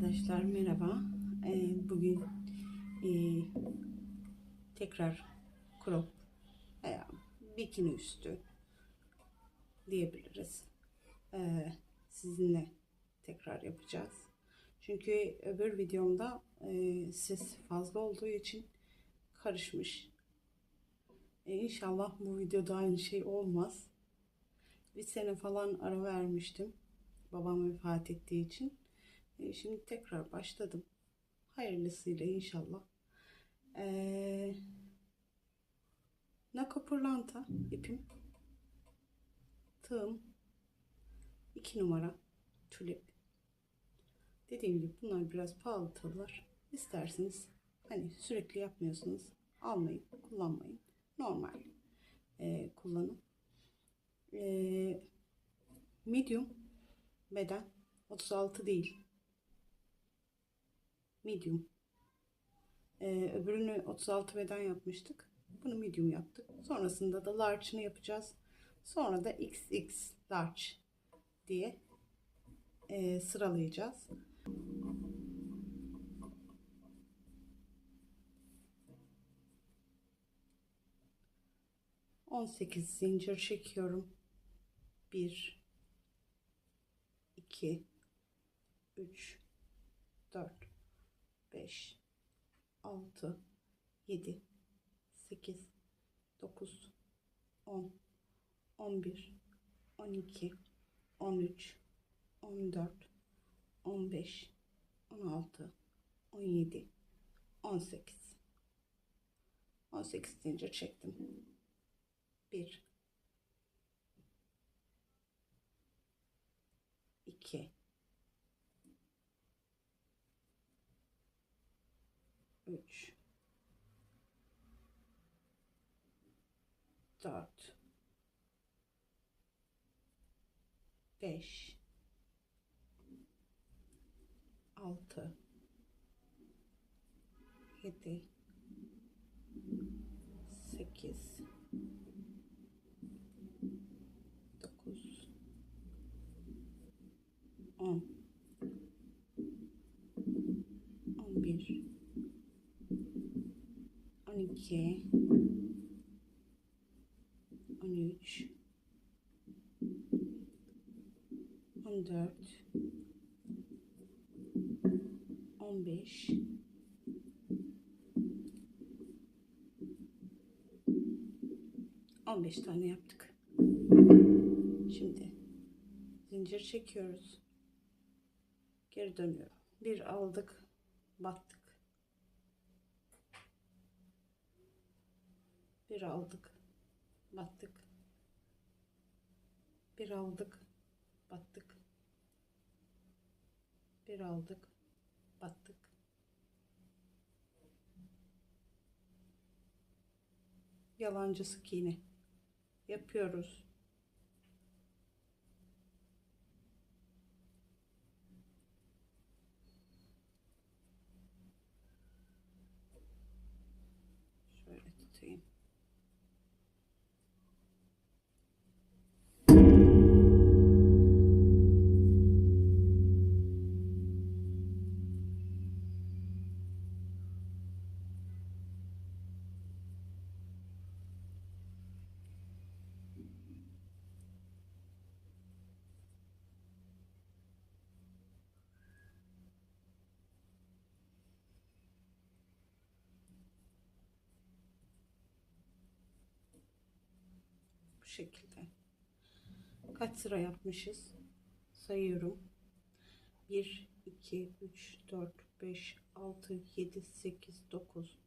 Arkadaşlar merhaba. Ee, bugün e, tekrar crop veya bikini üstü diyebiliriz. Ee, sizinle tekrar yapacağız. Çünkü öbür videomda e, ses fazla olduğu için karışmış. E, inşallah bu videoda aynı şey olmaz. Bir sene falan ara vermiştim. Babam vefat ettiği için. E, Şimdi tekrar başladım. Hayırlısıyla inşallah. Ee, Nako pırlanta ipim. Tığım. 2 numara tülip. Dediğim gibi bunlar biraz pahalı tığlar. İsterseniz hani sürekli yapmıyorsunuz. Almayın, kullanmayın. Normal e, kullanın. E, medium beden 36 değil medium. Ee, öbürünü 36 beden yapmıştık. Bunu medium yaptık. Sonrasında da large'ını yapacağız. Sonra da XX large diye e, sıralayacağız. On sekiz zincir çekiyorum. Bir, iki, üç, dört. 5 6 7 8 9 10 11 12 13 14 15 16 17 18 18 zincir çektim. 1 2 3 4 5 6 7 8 9 10 12 13 14 15 15 tane yaptık. Şimdi zincir çekiyoruz. Geri dönüyorum. Bir aldık, battık. Bir aldık, battık. Bir aldık, battık. Bir aldık, battık. Yalancı sık iğne yapıyoruz. Şekilde. Kaç sıra yapmışız? Sayıyorum. 1, 2, 3, 4, 5, 6, 7, 8, 9,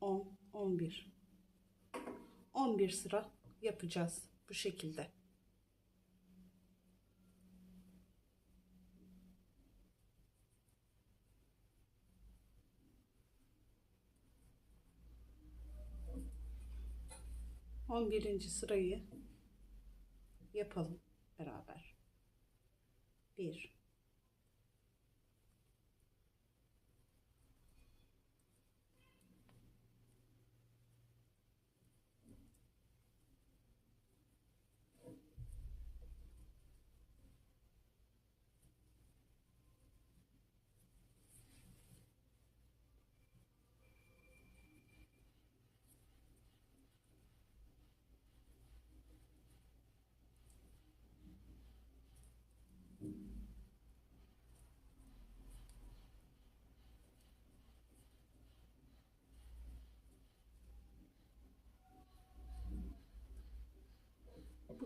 10, 11. 11 sıra yapacağız bu şekilde. On birinci sırayı yapalım beraber. Bir,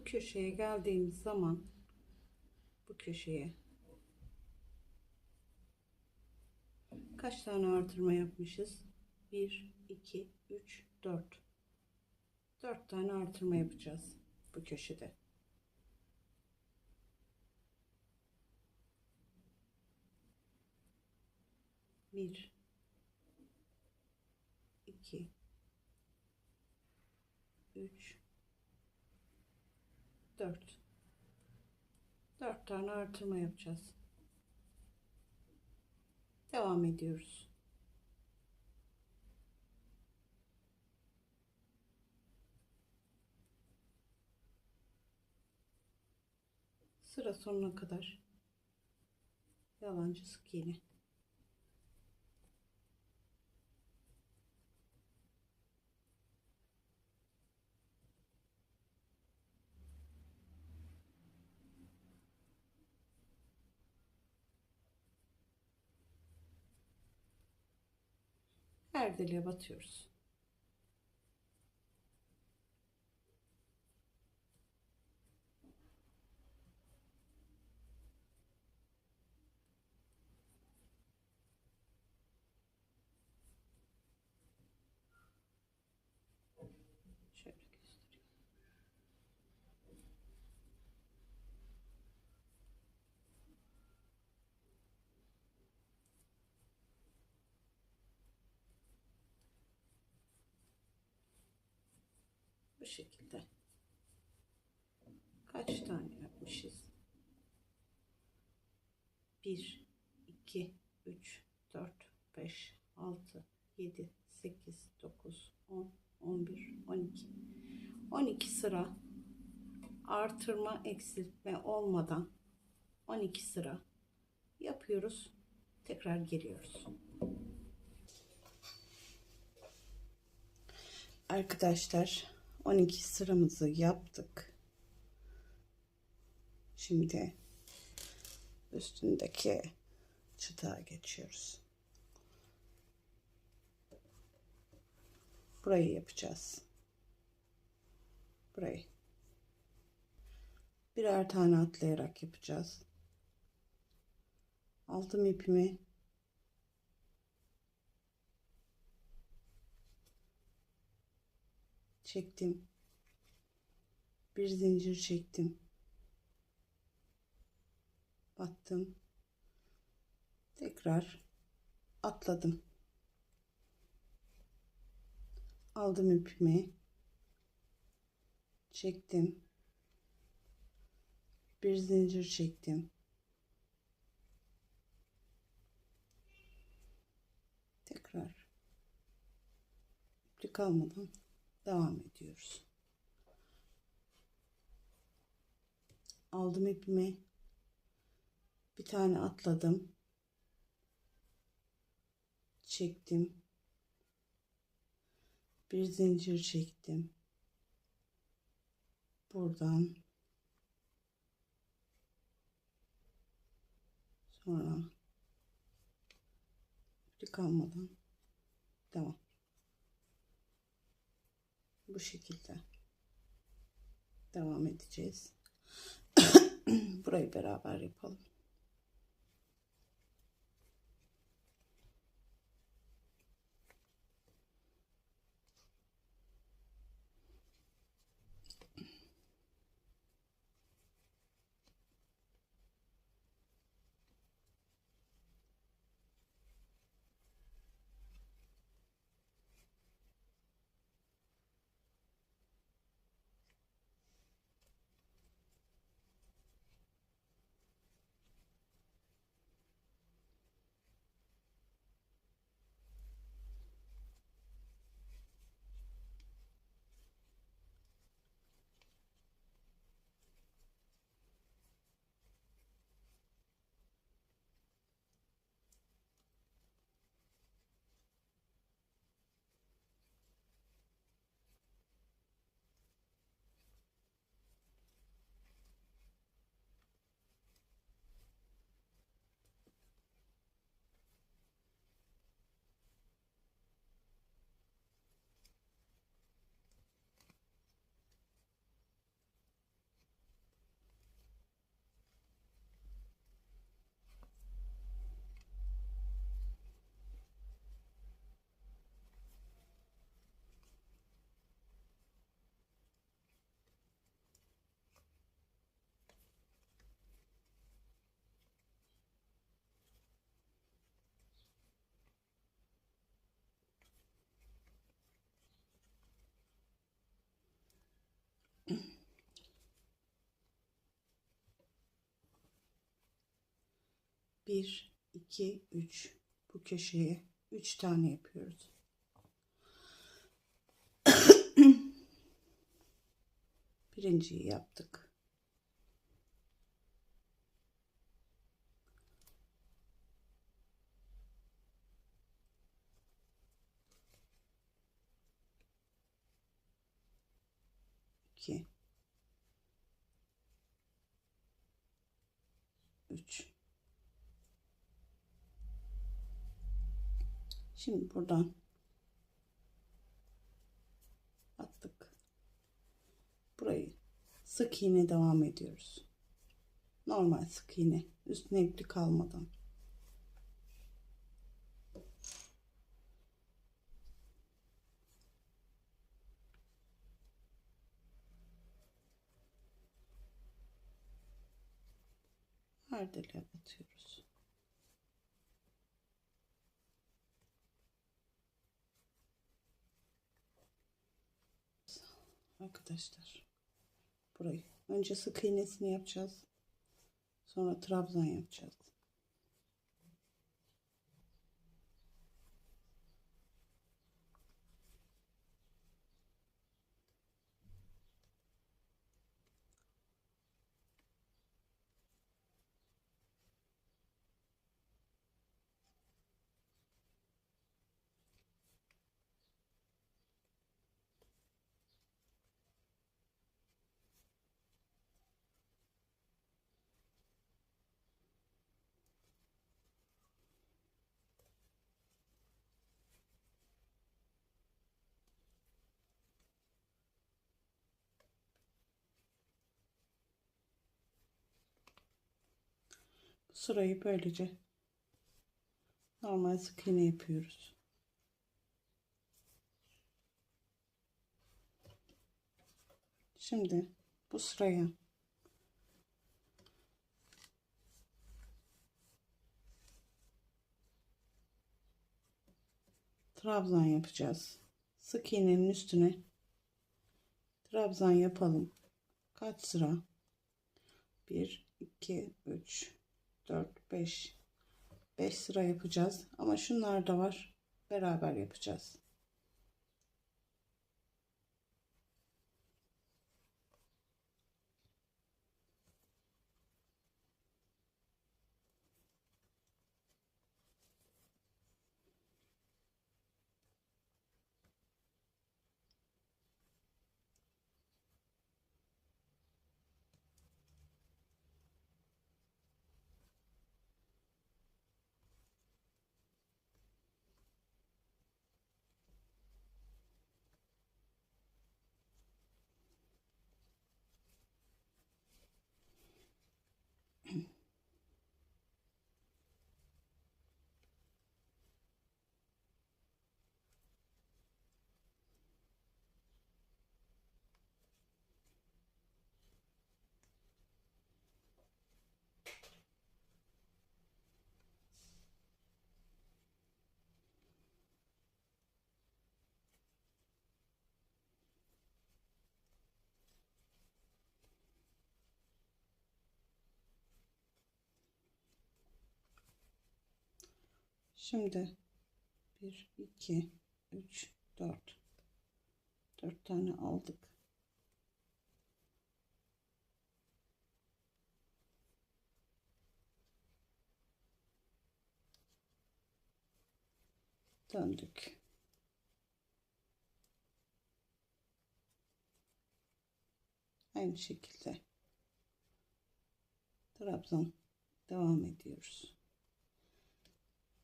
bu köşeye geldiğimiz zaman bu köşeye kaç tane artırma yapmışız? 1 2 3 4 4 tane artırma yapacağız bu köşede. Bir, iki, üç, dört. Dört tane artırma yapacağız. Devam ediyoruz. Sıra sonuna kadar yalancı sık iğne. Her deliğe batıyoruz. Şöyle göstereyim. Bu şekilde. Kaç tane yapmışız? 1, 2, 3, 4, 5, 6, 7, 8, 9, 10, 11, 12. 12 sıra artırma eksiltme olmadan 12 sıra yapıyoruz. Tekrar geliyoruz. Arkadaşlar 12 sıramızı yaptık. Şimdi üstündeki çıtağa geçiyoruz. Burayı yapacağız. Burayı. Birer tane atlayarak yapacağız. Aldım ipimi. Çektim. Bir zincir çektim. Battım. Tekrar atladım. Aldım ipimi. Çektim. Bir zincir çektim. Tekrar iplik almadan devam ediyoruz. Aldım ipimi. Bir tane atladım. Çektim. Bir zincir çektim. Buradan sonra iplik almadan devam. Bu şekilde devam edeceğiz. Burayı beraber yapalım. 1 2 3 bu köşeye 3 tane yapıyoruz. Birinciyi yaptık. İki. Üç. Şimdi buradan attık. Burayı sık iğne devam ediyoruz. Normal sık iğne. Üstüne iplik kalmadan. Her deliğe Arkadaşlar burayı önce sık iğnesini yapacağız. Sonra trabzan yapacağız. Sırayı böylece normal sık iğne yapıyoruz. Şimdi bu sıraya trabzan yapacağız. Sık iğnenin üstüne trabzan yapalım. Kaç sıra? 1 2 3 4 5 5 sıra yapacağız. Ama şunlar da var. Beraber yapacağız. Şimdi 1 2 3 4 4 tane aldık. Döndük. Aynı şekilde trabzan devam ediyoruz.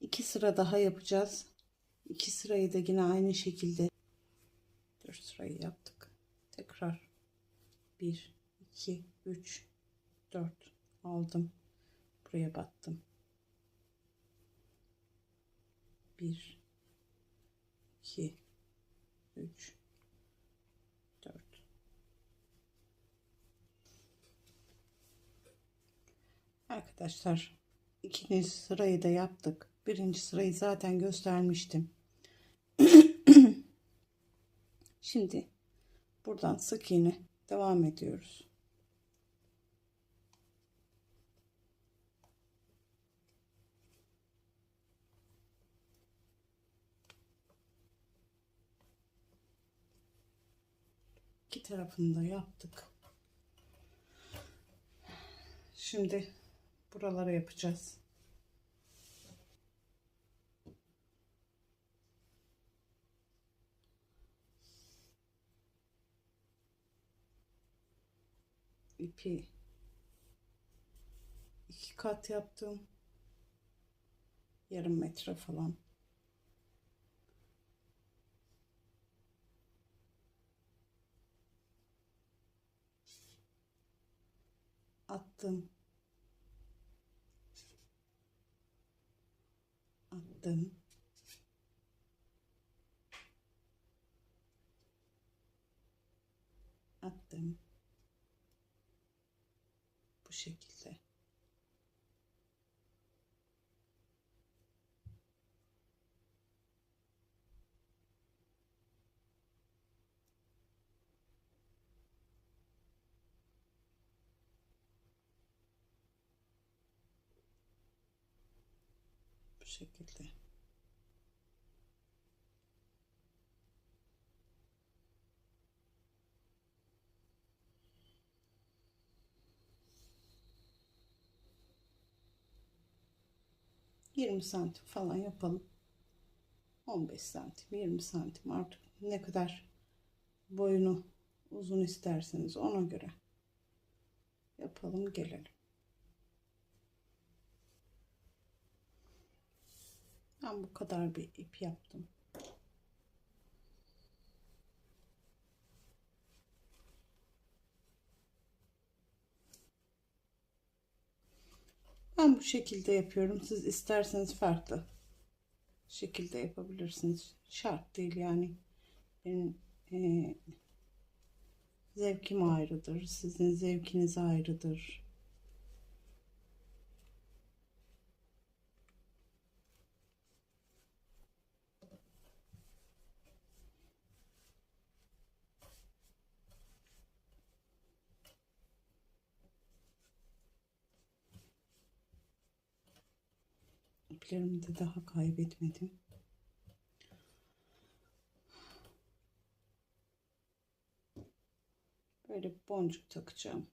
İki sıra daha yapacağız. İki sırayı da yine aynı şekilde dört sırayı yaptık. Tekrar bir, iki, üç, dört aldım. Buraya battım. Bir, iki, üç, dört. Arkadaşlar ikinci sırayı da yaptık. Birinci sırayı zaten göstermiştim. Şimdi buradan sık iğne devam ediyoruz. İki tarafını da yaptık. Şimdi buralara yapacağız. İpi iki kat yaptım. Yarım metre falan. Attım. Attım. Bu şekilde. Şekilde. Yirmi santim falan yapalım. 15 santim, 20 santim artık ne kadar boyunu uzun isterseniz ona göre yapalım gelelim. Ben bu kadar bir ip yaptım. Ben bu şekilde yapıyorum. Siz isterseniz farklı şekilde yapabilirsiniz. Şart değil yani. Benim e, zevkim ayrıdır. Sizin zevkiniz ayrıdır. İplerimi de daha kaybetmedim. Böyle boncuk takacağım.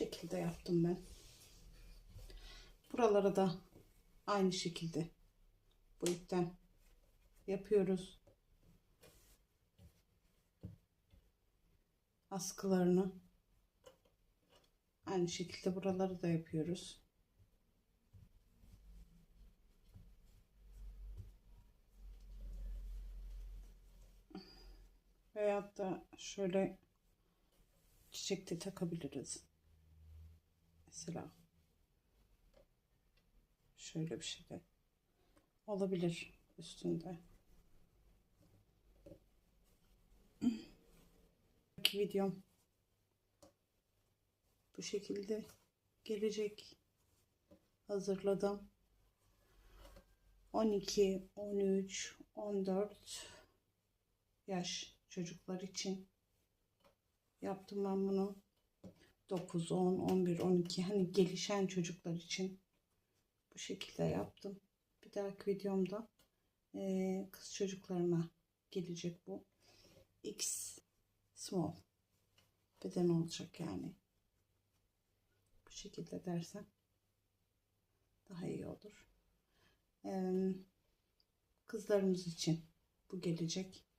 Şekilde yaptım ben. Buralara da aynı şekilde bu ipten yapıyoruz. Askılarını aynı şekilde buraları da yapıyoruz. Veyahut da şöyle çiçek de takabiliriz. Mesela şöyle bir şey de olabilir üstünde. İki videom bu şekilde gelecek. Hazırladım. 12, 13, 14 yaş çocuklar için yaptım ben bunu. 9, 10, 11, 12 hani gelişen çocuklar için bu şekilde yaptım. Bir dahaki videomda e, kız çocuklarına gelecek bu. X small beden olacak yani. Bu şekilde dersem daha iyi olur. E, kızlarımız için bu gelecek.